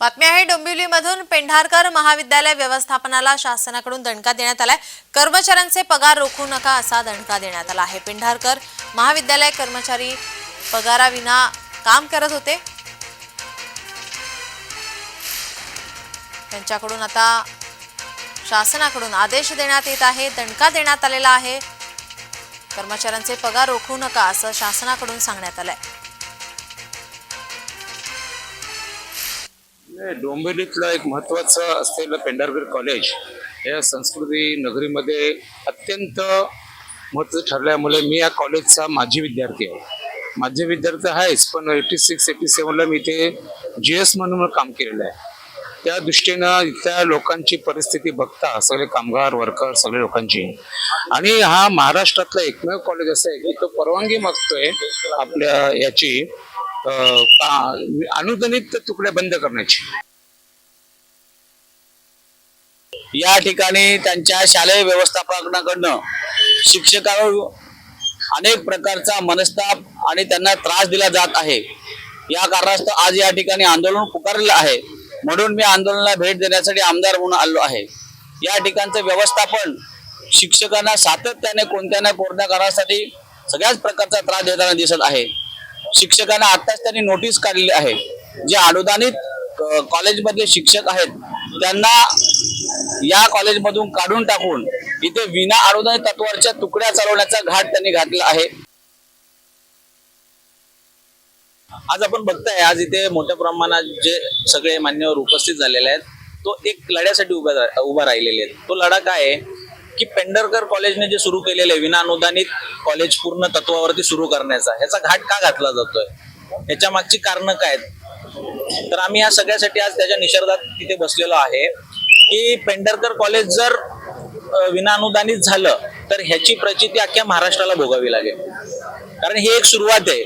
बातमी आहे डोंबिवलीमधून पेंढारकर महाविद्यालय व्यवस्थापनाला शासनाकडून दणका देण्यात आलाय. कर्मचाऱ्यांचे पगार रोखू नका असा दणका देण्यात आला आहे. पेंढारकर महाविद्यालय कर्मचारी पगाराविना काम करत होते. त्यांच्याकडून आता शासनाकडून आदेश देण्यात येत आहे दणका देण्यात आलेला आहे. कर्मचाऱ्यांचे पगार रोखू नका असं शासनाकडून सांगण्यात आलंय. म्हणजे डोंबिवलीतलं एक महत्त्वाचं असलेलं पेंढारकर कॉलेज या संस्कृती नगरीमध्ये अत्यंत महत्त्वाचं ठरल्यामुळे मी या कॉलेजचा माजी विद्यार्थी आहे. माझे विद्यार्थी आहेच पण एटी सिक्स एटी सेवनला मी इथे जी एस म्हणून काम केलेलं आहे. त्या दृष्टीनं इथल्या लोकांची परिस्थिती बघता सगळे कामगार वर्कर सगळे लोकांची. आणि हा महाराष्ट्रातला एकमेव कॉलेज असं आहे की तो परवानगी मागतोय आपल्या याची. अनुदानित तुकडे बंद करण्याची. या ठिकाणी त्यांच्या शालेय व्यवस्थापनाकडनं शिक्षकावर अनेक प्रकारचा मनस्ताप आणि त्यांना त्रास दिला जात आहे. या कारणास्तव आज या ठिकाणी आंदोलन पुकारलेलं आहे. म्हणून मी आंदोलनाला भेट देण्यासाठी आमदार म्हणून आलो आहे. या ठिकाणचं व्यवस्थापन शिक्षकांना सातत्याने कोणत्या ना कोणत्या कारणासाठी सगळ्याच प्रकारचा त्रास देताना दिसत आहे. शिक्षकांना आताच त्यांनी नोटीस काढली आहे. जे अनुदानित कॉलेजमधले शिक्षक आहेत त्यांना या कॉलेजमधून काढून टाकून इथे विना अनुदानित तत्वाच्या तुकड्या चालवण्याचा घाट त्यांनी घातला आहे. आज आपण बघताय आज इथे मोठ्या प्रमाणात जे सगळे मान्यवर उपस्थित झालेले आहेत तो एक लढ्यासाठी उभा उभा राहिलेले आहेत. तो लढा काय आहे? की पेंढरकर कॉलेजने जे सुरू केलेले आहे, विना अनुदानित कॉलेज पूर्ण तत्वावरती सुरू करण्याचा ह्याचा घाट का घातला जातोय? ह्याच्या मागची कारणं काय आहेत? तर आम्ही या सगळ्यासाठी आज त्याच्या निषेधात तिथे बसलेलो आहे की पेंढरकर कॉलेज जर विनाअनुदानित झालं तर ह्याची प्रचिती अख्ख्या महाराष्ट्राला भोगावी लागेल. कारण ही एक सुरुवात आहे.